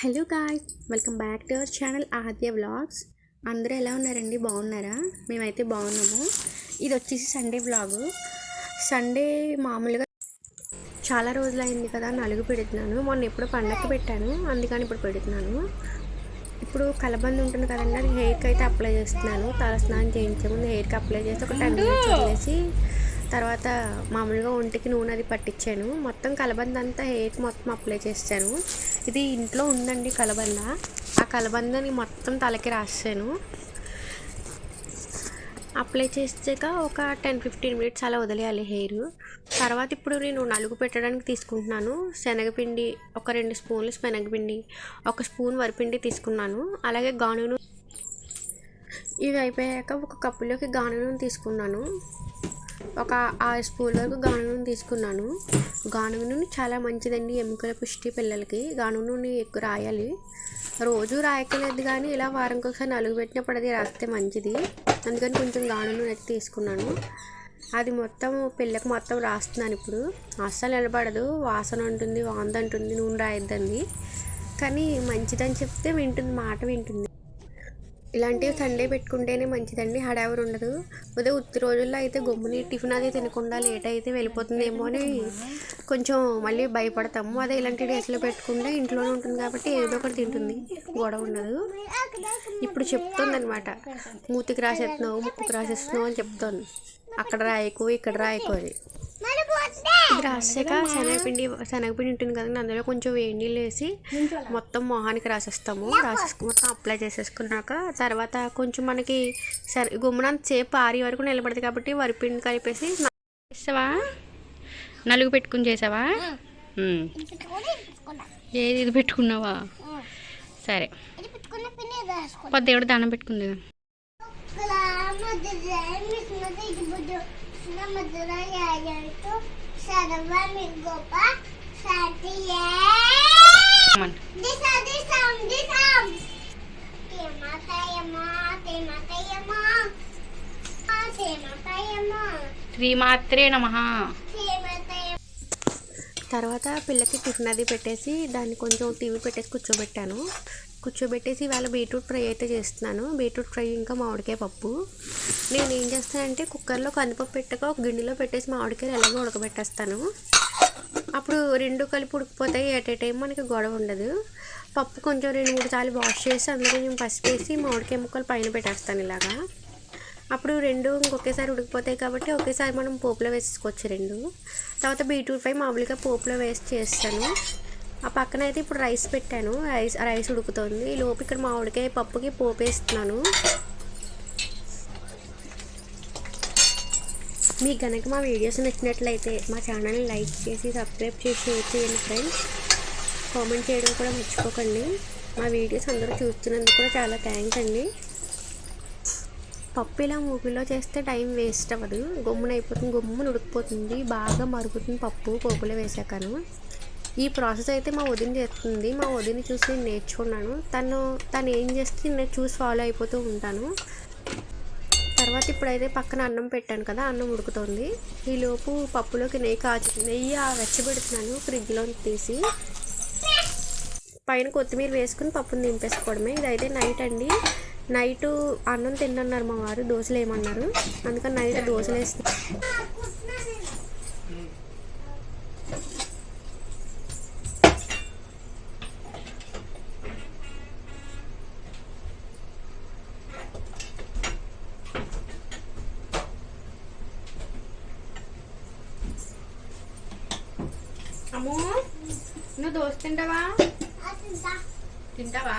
Hello guys welcome back to our channel Aadya vlogs. అందరూ ఎలా ఉన్నారండి? బాగున్నారా? మేమైతే బాగున్నాము. ఇది వచ్చేసి సండే వ్లాగు. సండే మామూలుగా చాలా రోజులు అయింది కదా నలుగు పెడుతున్నాను. మొన్న ఎప్పుడో పండగకి పెట్టాను అందుకని ఇప్పుడు పెడుతున్నాను. ఇప్పుడు కలబంద ఉంటుంది కదండి అది హెయిర్కి అయితే అప్లై చేస్తున్నాను. తల స్నానం చేయించే ముందు హెయిర్కి అప్లై చేసి ఒక టెన్ మినిట్స్ వదిలేసి తర్వాత మామూలుగా ఒంటికి నూనె అది పట్టించాను. మొత్తం కలబంద అంతా హెయిర్కి మొత్తం అప్లై చేస్తాను ఇది ఇంట్లో ఉందండి కలబంద. ఆ కలబందని మొత్తం తలకి రాసాను అప్లై చేసాక ఒక టెన్ ఫిఫ్టీన్ మినిట్స్ అలా వదిలేయాలి హెయిర్. తర్వాత ఇప్పుడు నేను నలుగు పెట్టడానికి తీసుకుంటున్నాను. శనగపిండి ఒక రెండు స్పూన్లు శనగపిండి ఒక స్పూన్ వరిపిండి తీసుకున్నాను. అలాగే గానును ఇవి అయిపోయాక ఒక కప్పులోకి గానును తీసుకున్నాను. ఒక ఆరు స్పూన్ వరకు గానుగ నూనె తీసుకున్నాను. గానుగ నూనె చాలా మంచిదండి ఎముకల పుష్టి పిల్లలకి. గానుగ నూనె ఎక్కువ రాయాలి. రోజు రాయకలేదు కానీ ఇలా వారంకి ఒకసారి నలుగు పెట్టినప్పుడు అది రాస్తే మంచిది. అందుకని కొంచెం గానుగ నూనె అయితే తీసుకున్నాను. అది మొత్తం పిల్లకి మొత్తం రాస్తున్నాను ఇప్పుడు. అస్సలు నిలబడదు. వాసన ఉంటుంది వాంది అంటుంది నూనె రాయొద్దండి. కానీ మంచిదని చెప్తే వింటుంది మాట వింటుంది. ఇలాంటివి సండే పెట్టుకుంటేనే మంచిదండి హడావిడి ఉండదు. అదే ఉత్తి రోజుల్లో అయితే గమ్ముని టిఫిన్ అది తినకుండా లేట్ అయితే వెళ్ళిపోతుందేమో అని కొంచెం మళ్ళీ భయపడతాము. అదే ఇలాంటి డేస్లో పెట్టుకుంటే ఇంట్లోనే ఉంటుంది కాబట్టి ఏదో ఒకటి తింటుంది గొడవ ఉండదు. ఇప్పుడు చెప్తుంది అనమాట మూతికి రాసేస్తున్నావు ముక్కుకి రాసేస్తున్నావు అని చెప్తాను అక్కడ రాయకు ఇక్కడ రాయకు అది ఇది రాసాక శనగపిండి శనగపిండి ఉంటుంది కదండి అందులో కొంచెం వేడి నీళ్ళు వేసి మొత్తం మొహానికి రాసేస్తాము. రాసేసుకు మొత్తం అప్లై చేసేసుకున్నాక తర్వాత కొంచెం మనకి సరే గుమ్మనంత సేపు ఆరి వరకు నిలబడదు కాబట్టి వరిపిండి కలిపేసి చేసావా? నలుగు పెట్టుకుని చేసావా? ఏది ఇది పెట్టుకున్నావా? సరే. పొద్దు దేవుడు దానం పెట్టుకుంది. శ్రీమాత్రే నమ. తర్వాత పిల్లకి టిఫిన్ అది పెట్టేసి దాన్ని కొంచెం టీవీ పెట్టేసి కూర్చోబెట్టాను. కూర్చోబెట్టేసి ఇవాళ బీట్రూట్ ఫ్రై అయితే చేస్తున్నాను. బీట్రూట్ ఫ్రై ఇంకా మామిడికాయ పప్పు. నేను ఏం చేస్తానంటే కుక్కర్లో కందిపప్పు పెట్టక ఒక గిన్నెలో పెట్టేసి మామిడికాయలు ఎలాగో ఉడకబెట్టేస్తాను. అప్పుడు రెండు కలిపి ఉడికిపోతాయి. ఎట్ ఏ టైం మనకి గొడవ ఉండదు. పప్పు కొంచెం రెండు మూడు సార్లు వాష్ చేసి అందులో కొంచెం పసుపు వేసి మామిడికాయ ముక్కలు పైన పెట్టేస్తాను ఇలాగా. అప్పుడు రెండు ఇంకొకేసారి ఉడికిపోతాయి కాబట్టి ఒకేసారి మనం పోపులో వేసుకోవచ్చు రెండు. తర్వాత బీట్రూట్ ఫ్రై మామూలుగా పోపులో వేసి చేస్తాను. ఆ పక్కన అయితే ఇప్పుడు రైస్ పెట్టాను. రైస్ రైస్ ఉడుకుతుంది. ఈ లోపు ఇక్కడ మామిడికాయ పప్పుకి పోపేస్తున్నాను. మీకు కనుక మా వీడియోస్ నచ్చినట్లయితే మా ఛానల్ని లైక్ చేసి సబ్స్క్రైబ్ చేసి షేర్ చేయండి ఫ్రెండ్స్. కామెంట్ చేయడం కూడా మర్చిపోకండి. మా వీడియోస్ అందరూ చూస్తున్నందుకు కూడా చాలా థ్యాంక్స్ అండి. పప్పు ఇలా మూగిలో చేస్తే టైం వేస్ట్ అవ్వదు. గమ్మున అయిపోతుంది. గమ్మున ఉడికిపోతుంది. బాగా మరుగుతుంది పప్పు. పోపులో వేసాకను ఈ ప్రాసెస్ అయితే మా వదిన చేస్తుంది. మా వదిన చూసి నేను నేర్చుకున్నాను. తను తను ఏం చేస్తే నేను చూసి ఫాలో అయిపోతూ ఉంటాను. తర్వాత ఇప్పుడైతే పక్కన అన్నం పెట్టాను కదా అన్నం ఉడుకుతుంది. ఈలోపు పప్పులోకి నెయ్యి కాచు నెయ్యి వెచ్చబెడుతున్నాను ఫ్రిడ్జ్లో తీసి. పైన కొత్తిమీర వేసుకుని పప్పుని దింపేసుకోవడమే. ఇదైతే నైట్ అండి. నైట్ అన్నం తిన్నన్నారు మా వారు దోశలు వేయమన్నారు అందుకని నైట్ దోశలు వేస్తున్నాను అమ్మో నువ్వు దోశ తింటావా? తింటావా?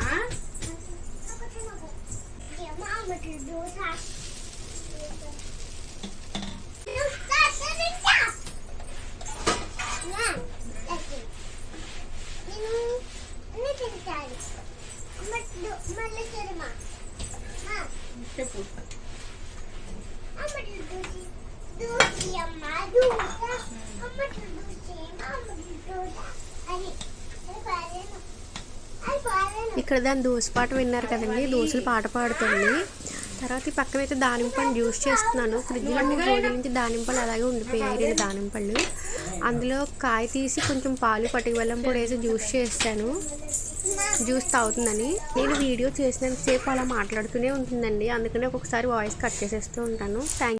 చెప్పు. అమ్మ దూసి అమ్మ దూస అమ్మ దూసి అమ్మ దూస అని అది పాడాను అది పాడాను ఇక్కడ దాని దోశ పాట విన్నారు కదండి. దోశలు పాట పాడుతుంది. తర్వాత ఈ పక్కన అయితే దానిమ్మపండు జ్యూస్ చేస్తున్నాను. ఫ్రిడ్జ్లో మూడు రోజుల నుంచి దానిమ్మపళ్ళు అలాగే ఉండిపోయాయి. రెండు దానిమ్మపళ్ళు అందులో కాయ తీసి కొంచెం పాలు పట్టుకు బెల్లం పొడి వేసి జ్యూస్ చేస్తాను జ్యూస్ తాగుతుందని. నేను వీడియో చేసినంతసేపు అలా మాట్లాడుతూనే ఉంటుందండి. అందుకని ఒక్కొక్కసారి వాయిస్ కట్ చేసేస్తూ ఉంటాను. థ్యాంక్